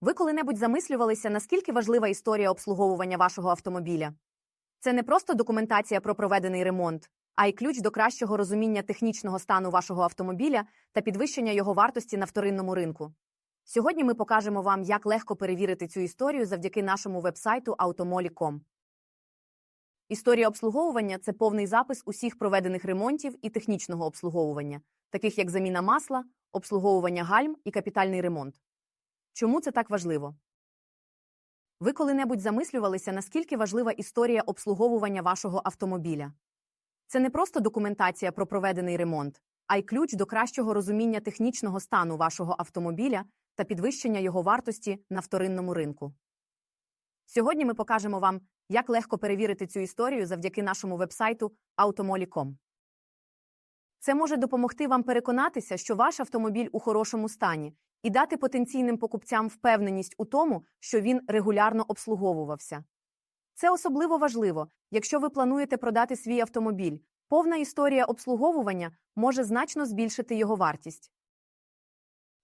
Ви коли-небудь замислювалися, наскільки важлива історія обслуговування вашого автомобіля? Це не просто документація про проведений ремонт, а й ключ до кращого розуміння технічного стану вашого автомобіля та підвищення його вартості на вторинному ринку. Сьогодні ми покажемо вам, як легко перевірити цю історію завдяки нашому вебсайту automoli.com. Історія обслуговування це повний запис усіх проведених ремонтів і технічного обслуговування, таких як заміна масла, обслуговування гальм і капітальний ремонт. Чому це так важливо? Ви коли-небудь замислювалися, наскільки важлива історія обслуговування вашого автомобіля? Це не просто документація про проведений ремонт, а й ключ до кращого розуміння технічного стану вашого автомобіля та підвищення його вартості на вторинному ринку. Сьогодні ми покажемо вам, як легко перевірити цю історію завдяки нашому вебсайту automoli.com. Це може допомогти вам переконатися, що ваш автомобіль у хорошому стані, і дати потенційним покупцям впевненість у тому, що він регулярно обслуговувався. Це особливо важливо, якщо ви плануєте продати свій автомобіль. Повна історія обслуговування може значно збільшити його вартість.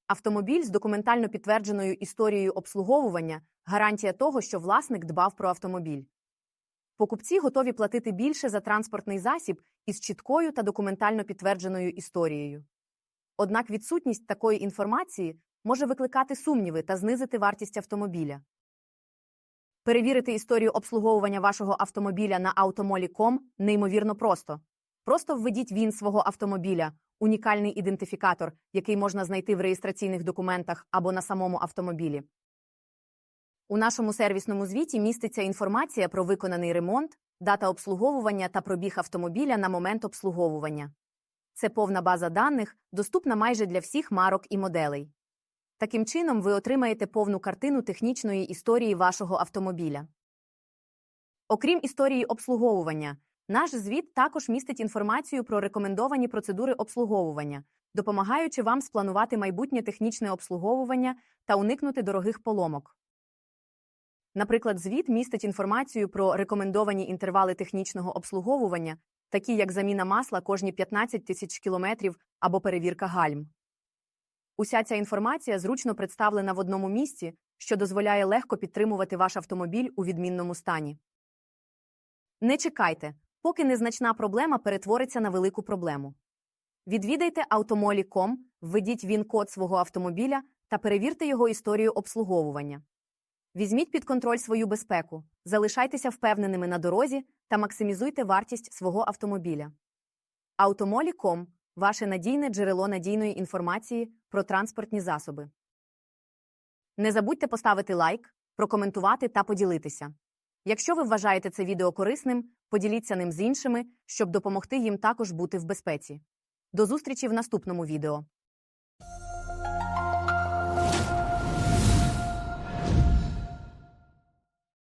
Автомобіль з документально підтвердженою історією обслуговування гарантія того, що власник дбав про автомобіль. Покупці готові платити більше за транспортний засіб із чіткою та документально підтвердженою історією. Однак відсутність такої інформації може викликати сумніви та знизити вартість автомобіля. Перевірити історію обслуговування вашого автомобіля на automoli.com неймовірно просто. Просто введіть він свого автомобіля, унікальний ідентифікатор, який можна знайти в реєстраційних документах або на самому автомобілі. У нашому сервісному звіті міститься інформація про виконаний ремонт, дата обслуговування та пробіг автомобіля на момент обслуговування. Це повна база даних, доступна майже для всіх марок і моделей. Таким чином, ви отримаєте повну картину технічної історії вашого автомобіля. Окрім історії обслуговування, наш звіт також містить інформацію про рекомендовані процедури обслуговування, допомагаючи вам спланувати майбутнє технічне обслуговування та уникнути дорогих поломок. Наприклад, звіт містить інформацію про рекомендовані інтервали технічного обслуговування, такі як заміна масла кожні 15 тисяч кілометрів або перевірка гальм. Уся ця інформація зручно представлена в одному місці, що дозволяє легко підтримувати ваш автомобіль у відмінному стані. Не чекайте, поки незначна проблема перетвориться на велику проблему. Відвідайте automoli.com, введіть він-код свого автомобіля та перевірте його історію обслуговування. Візьміть під контроль свою безпеку, залишайтеся впевненими на дорозі та максимізуйте вартість свого автомобіля. Automoli.com – ваше надійне джерело надійної інформації про транспортні засоби. Не забудьте поставити лайк, прокоментувати та поділитися. Якщо ви вважаєте це відео корисним, поділіться ним з іншими, щоб допомогти їм також бути в безпеці. До зустрічі в наступному відео.